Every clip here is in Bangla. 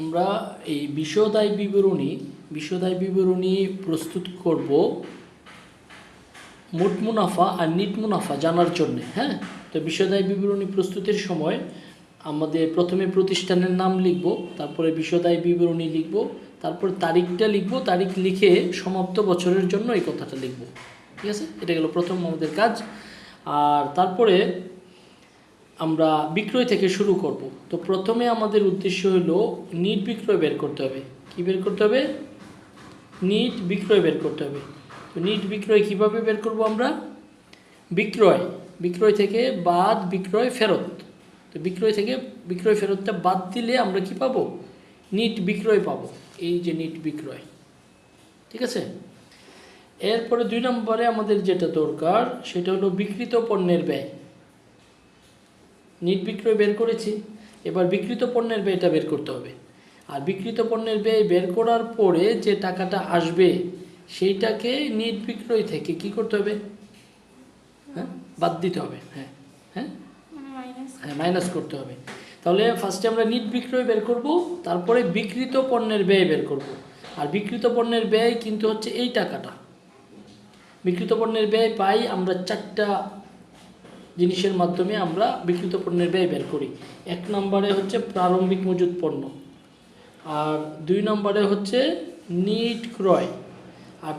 আমরা এই বিশদায় বিবরণী বিশদায় বিবরণী প্রস্তুত করব মোট মুনাফা আর নিট মুনাফা জানার জন্যে হ্যাঁ? তো বিশদায় বিবরণী প্রস্তুতির সময় আমাদের প্রথমে প্রতিষ্ঠানের নাম লিখব, তারপরে বিশদায় বিবরণী লিখব, তারপর তারিখটা লিখব, তারিখ লিখে সমাপ্ত বছরের জন্য এই কথাটা লিখব। ঠিক আছে? এটা গেল প্রথম আমাদের কাজ। আর তারপরে আমরা বিক্রয় থেকে শুরু করব। তো প্রথমে আমাদের উদ্দেশ্য হলো নিট বিক্রয় বের করতে হবে। কি বের করতে হবে? নিট বিক্রয় বের করতে হবে। তো নিট বিক্রয় কীভাবে বের করব আমরা? বিক্রয় বিক্রয় থেকে বাদ, বিক্রয় ফেরত। তো বিক্রয় থেকে, বিক্রয় ফেরতটা বাদ দিলে আমরা কি পাবো? নিট বিক্রয় পাবো। এই যে নিট বিক্রয়। ঠিক আছে? এরপরে দুই নম্বরে আমাদের যেটা দরকার, সেটা হলো বিকৃত পণ্যের ব্যয়। নিট বিক্রয় বের করেছি এবার বিকৃত পণ্যের ব্যয়টা বের করতে হবে। আর বিকৃত পণ্যের ব্যয় বের করার পরে যে টাকাটা আসবে সেইটাকে নিট বিক্রয় থেকে কি করতে হবে? হ্যাঁ? বাদ দিতে হবে হ্যাঁ হ্যাঁ? মাইনাস হ্যাঁ মাইনাস করতে হবে। তাহলে ফার্স্টে আমরা নিট বিক্রয় বের করব তারপরে বিকৃত পণ্যের ব্যয় বের করব। আর বিকৃত পণ্যের ব্যয় কিন্তু হচ্ছে এই টাকাটা। বিকৃত পণ্যের ব্যয় পাই আমরা চারটা জিনিসের মাধ্যমে আমরা বিকৃত পণ্যের ব্যয় বের করি। এক নম্বরে হচ্ছে প্রারম্ভিক মজুদ পণ্য। আর দুই নম্বরে হচ্ছে নিট ক্রয়। আর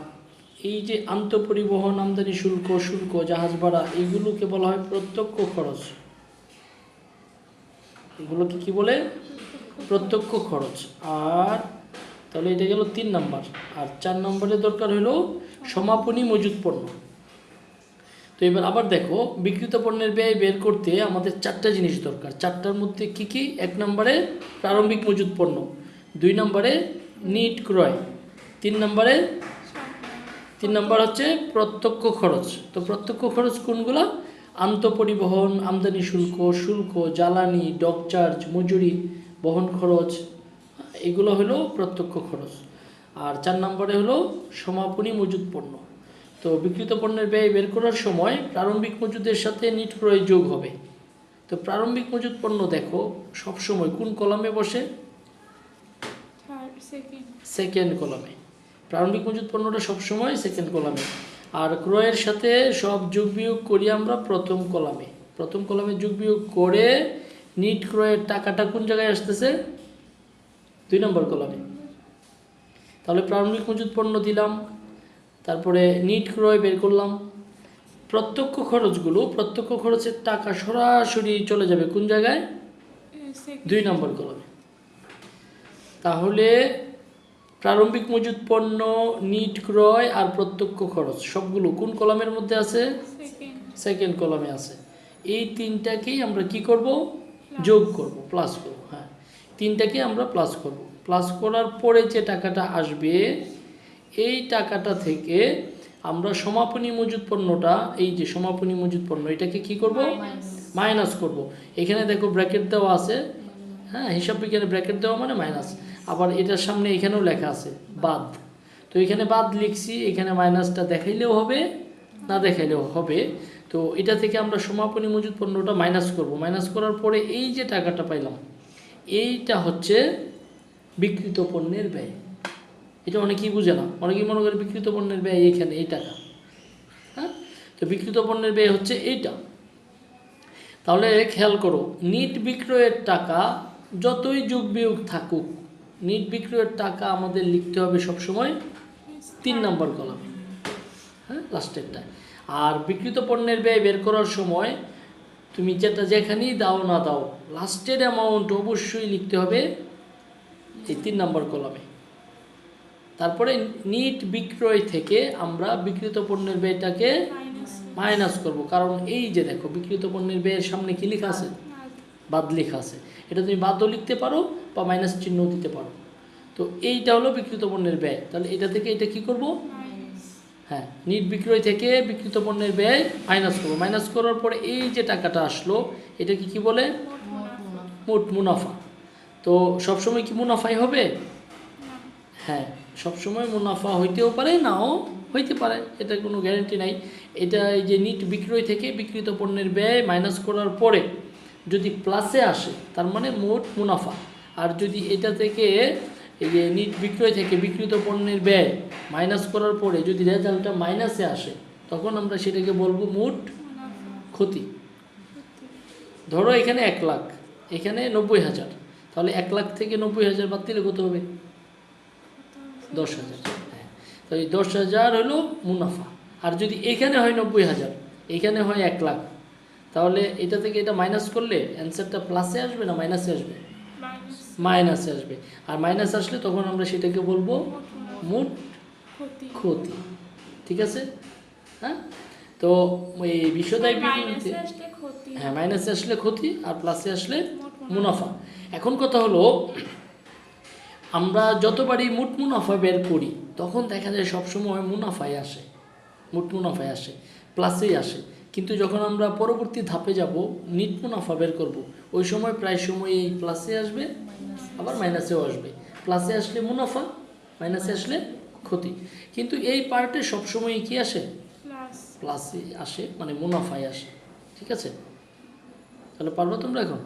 এই যে আন্তঃপরিবহন আমদানি শুল্ক শুল্ক, জাহাজ ভাড়া, এগুলোকে বলা হয় প্রত্যক্ষ খরচ। এগুলোকে কি বলে? প্রত্যক্ষ খরচ। আর তাহলে এটা গেল তিন নাম্বার। আর চার নম্বরে দরকার হলো সমাপনী মজুদ পণ্য। তো এবার আবার দেখো, বিকৃত পণ্যের ব্যয় বের করতে আমাদের চারটা জিনিস দরকার। চারটার মধ্যে কি কি? এক নম্বরে প্রারম্ভিক মজুদ পণ্য, দুই নম্বরে নিট ক্রয়, তিন নম্বরে তিন নম্বর হচ্ছে প্রত্যক্ষ খরচ। তো প্রত্যক্ষ খরচ কোনগুলো? আন্তঃপরিবহন আমদানি শুল্ক শুল্ক, জ্বালানি ডক চার্জ, মজুরি, বহন খরচ, এগুলো হলো প্রত্যক্ষ খরচ। আর চার নম্বরে হলো সমাপনী মজুদ পণ্য। তো বিকৃত পণ্যের ব্যয় বের করার সময় প্রারম্ভিক মজুদের সাথে নিট ক্রয় যোগ হবে। তো প্রারম্ভিক মজুদ পণ্য দেখো, সবসময় কোন কলামে বসে? সেকেন্ড সেকেন্ড কলামে। প্রারম্ভিক মজুদ পণ্যটা সবসময় সেকেন্ড কলামে। আর ক্রয়ের সাথে সব যোগ বিয়োগ করি আমরা প্রথম কলামে। প্রথম কলামে যোগ বিয়োগ করে নিট ক্রয়ের টাকাটা কোন জায়গায় আসতেছে? দুই নম্বর কলামে। তাহলে প্রারম্ভিক মজুদ পণ্য দিলাম। তারপরে নিট ক্রয় বের করলাম। প্রত্যক্ষ খরচগুলো প্রত্যক্ষ খরচের টাকা সরাসরি চলে যাবে কোন জায়গায়? দুই নম্বর কলমে। তাহলে প্রারম্ভিক মজুদ পণ্য নিট ক্রয় আর প্রত্যক্ষ খরচ সবগুলো কোন কলামের মধ্যে আছে? সেকেন্ড কলামে আছে। এই তিনটাকেই আমরা কি করব? যোগ করব প্লাস করব হ্যাঁ। তিনটাকে আমরা প্লাস করব। প্লাস করার পরে যে টাকাটা আসবে এই টাকাটা থেকে আমরা সমাপনী মজুদ পণ্যটা এই যে সমাপনী মজুদ পণ্য এটাকে কি করব? মাইনাস করব। এখানে দেখো ব্র্যাকেট দেওয়া আছে। হ্যাঁ হিসাব বিজ্ঞানে ব্র্যাকেট দেওয়া মানে মাইনাস আবার এটার সামনে এখানেও লেখা আছে বাদ। তো এখানে বাদ লিখছি এখানে মাইনাসটা দেখাইলেও হবে না দেখাইলেও হবে। তো এটা থেকে আমরা সমাপনী মজুদ পণ্যটা মাইনাস করব। মাইনাস করার পরে এই যে টাকাটা পাইলাম এইটা হচ্ছে বিকৃত পণ্যের ব্যয়। এটা অনেকেই বুঝে না। অনেকেই মনে করে বিকৃত পণ্যের ব্যয় এইখানে এই টাকা। হ্যাঁ? তো বিকৃত পণ্যের ব্যয় হচ্ছে এইটা। তাহলে খেয়াল করো, নিট বিক্রয়ের টাকা যতই যুগ বিয়োগ থাকুক, নিট বিক্রয়ের টাকা আমাদের লিখতে হবে সবসময় তিন নম্বর কলামে। হ্যাঁ? লাস্টেরটায় আর বিকৃত পণ্যের ব্যয় বের করার সময় তুমি যেটা যেখানেই দাও না দাও লাস্টের অ্যামাউন্ট অবশ্যই লিখতে হবে এই তিন নম্বর কলামে। তারপরে নিট বিক্রয় থেকে আমরা বিকৃত পণ্যের ব্যয়টাকে মাইনাস করব। কারণ এই যে দেখো বিকৃত পণ্যের ব্যয়ের সামনে কি লেখা আছে? বাদ লেখা আছে। এটা তুমি বাদও লিখতে পারো বা মাইনাস চিহ্ন দিতে পারো। তো এইটা হলো বিকৃত পণ্যের ব্যয়। তাহলে এটা থেকে এটা কি করব? হ্যাঁ নিট বিক্রয় থেকে বিকৃত পণ্যের ব্যয় মাইনাস করব। মাইনাস করার পরে এই যে টাকাটা আসলো, এটাকে কি বলে? মোট মুনাফা। তো সবসময় কি মুনাফাই হবে? হ্যাঁ সবসময় মুনাফা হইতেও পারে, নাও হইতে পারে, এটা কোনো গ্যারেন্টি নাই। এটা এই যে নিট বিক্রয় থেকে বিক্রিত পণ্যের ব্যয় মাইনাস করার পরে যদি প্লাসে আসে, তার মানে মোট মুনাফা। আর যদি এটা থেকে এই যে নিট বিক্রয় থেকে বিক্রিত পণ্যের ব্যয় মাইনাস করার পরে যদি রেজাল্টটা মাইনাসে আসে, তখন আমরা সেটাকে বলব মোট ক্ষতি। ধরো এখানে এক লাখ, এখানে নব্বই হাজার, তাহলে এক লাখ থেকে নব্বই হাজার বাদ দিলে কত হবে? দশ হাজার। হ্যাঁ তো এই দশ হাজার হলো মুনাফা। আর যদি এখানে হয় নব্বই হাজার এখানে হয় এক লাখ। তাহলে এটা থেকে এটা মাইনাস করলে অ্যান্সারটা প্লাসে আসবে না মাইনাসে আসবে? মাইনাসে আসবে। আর মাইনাস আসলে তখন আমরা সেটাকে বলব মোট ক্ষতি। ঠিক আছে? হ্যাঁ? তো এই বিশ্বদায় ক্ষতি। হ্যাঁ মাইনাসে আসলে ক্ষতি আর প্লাসে আসলে মুনাফা। এখন কথা হলো আমরা যতবারই মোট মুনাফা বের করি তখন দেখা যায় সবসময় মুনাফায় আসে। মোট মুনাফায় আসে প্লাসেই আসে। কিন্তু যখন আমরা পরবর্তী ধাপে যাব নিট মুনাফা বের করব ওই সময় প্রায় সময় এই প্লাসে আসবে আবার মাইনাসেও আসবে। প্লাসে আসলে মুনাফা মাইনাসে আসলে ক্ষতি। কিন্তু এই পার্টে সবসময় কি আসে? প্লাসে। আসে মানে মুনাফায় আসে। ঠিক আছে? তাহলে পারব তোমরা এখন?